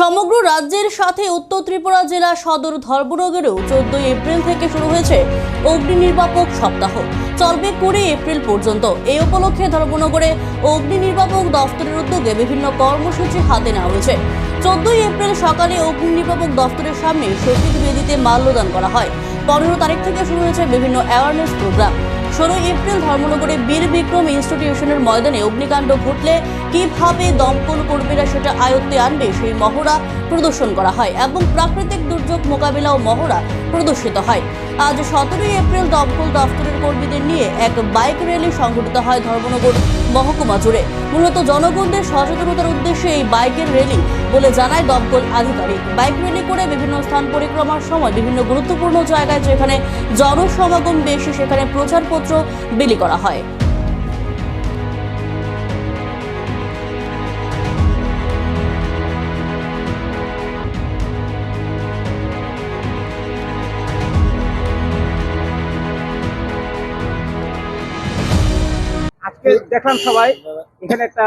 সমগ্র রাজ্যের সাথে উত্তর ত্রিপুরা জেলা সদর ধর্মনগরেও চোদ্দই এপ্রিল থেকে শুরু হয়েছে অগ্নি নির্বাপক সপ্তাহ। চলবে কুড়ি এপ্রিল পর্যন্ত। এই উপলক্ষে ধর্মনগরে অগ্নি নির্বাপক দফতরের উদ্যোগে বিভিন্ন কর্মসূচি হাতে নেওয়া হয়েছে। চোদ্দই এপ্রিল সকালে অগ্নি নির্বাপক দফতরের সামনে শহীদ বেদিতে মাল্যদান করা হয়। পনেরো তারিখ থেকে শুরু হয়েছে বিভিন্ন অ্যাওয়ারনেস প্রোগ্রাম ষোলোই এপ্রিল ধর্মনগরে বীর বিক্রম ইনস্টিটিউশনের ময়দানে অগ্নিকাণ্ড ঘটলে কীভাবে দমকল কর্মীরা সেটা আয়ত্তে আনবে, সেই মহড়া প্রদর্শন করা হয়। এবং প্রাকৃতিক দুর্যোগ মোকাবিলা ও মহড়া প্রদর্শিত হয়। আজ সতেরোই এপ্রিল দমকল দফতরের কর্মীদের নিয়ে এক বাইক র্যালি সংঘটিত হয় ধর্মনগর মহকুমা জুড়ে। মূলত জনগণদের সচেতনতার উদ্দেশ্যে এই বাইকের র্যালি বলে জানায় দমকল আধিকারিক। বাইক র্যালি করে বিভিন্ন স্থান পরিক্রমার সময় বিভিন্ন গুরুত্বপূর্ণ জায়গায় যেখানে জনসমাগম বেশি সেখানে প্রচারপত্র বিলি করা হয়। আজকে দেখলাম সবাই এখানে একটা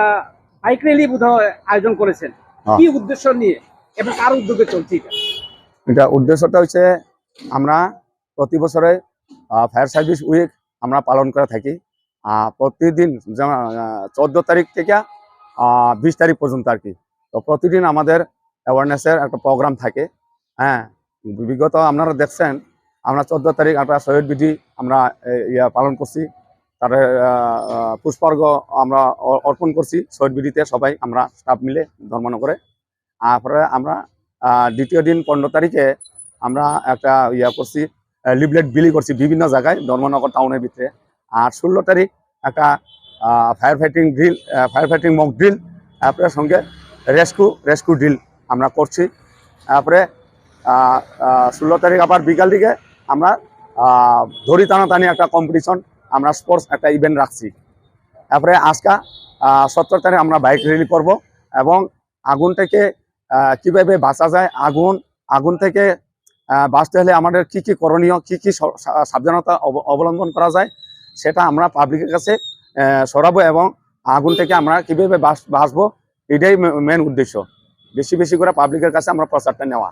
বাইক র্যালি বোধহয় আয়োজন করেছেন। হ্যাঁ। কি উদ্দেশ্য নিয়ে এবং কার উদ্যোগে চলছে এটা? এটা উদ্দেশ্যটা হচ্ছে আমরা প্রতি বছরে ফায়ার সার্ভিস উইক আমরা পালন করে থাকি। প্রতিদিন যেমন চোদ্দ তারিখ থেকে বিশ তারিখ পর্যন্ত আর কি। তো প্রতিদিন আমাদের অ্যাওয়ারনেসের একটা প্রোগ্রাম থাকে। হ্যাঁ বিগত আপনারা দেখছেন আমরা চোদ্দ তারিখ একটা শহীদ বিধি আমরা ইয়া পালন করছি। তার পুষ্পার্ঘ আমরা অর্পণ করছি। শহীদ বিধিতে সবাই আমরা স্টাফ মিলে ধর্মনগরে তারপরে আমরা দ্বিতীয় দিন পনেরো তারিখে আমরা একটা ইয়া করছি লিফলেট বিলি করছি বিভিন্ন জায়গায়, ধর্মনগর টাউনের ভিতরে। আর ষোলো তারিখ একটা fire fighting drill fire fighting mock drill তারপরে সঙ্গে রেস্কিউ রেস্কিউ ড্রিল আমরা করছি। তারপরে ষোলো তারিখ আবার বিকাল দিকে আমরা ধরি দড়ি টানাটানি একটা কম্পিটিশন আমরা স্পোর্টস একটা ইভেন্ট রাখছি। তারপরে আজকা সত্তর তারিখ আমরা বাইক র্যালি করব এবং আগুন থেকে কীভাবে বাঁচা যায়, আগুন আগুন থেকে বাঁচতে হলে আমাদের কি কি করণীয়, কি কি সাবধানতা অবলম্বন করা যায়, সেটা আমরা পাবলিকের কাছে সরাবো এবং আগুন থেকে আমরা কীভাবে বাঁচবো, এটাই মেন উদ্দেশ্য। বেশি বেশি করে পাবলিকের কাছে আমরা প্রচারটা নেওয়া।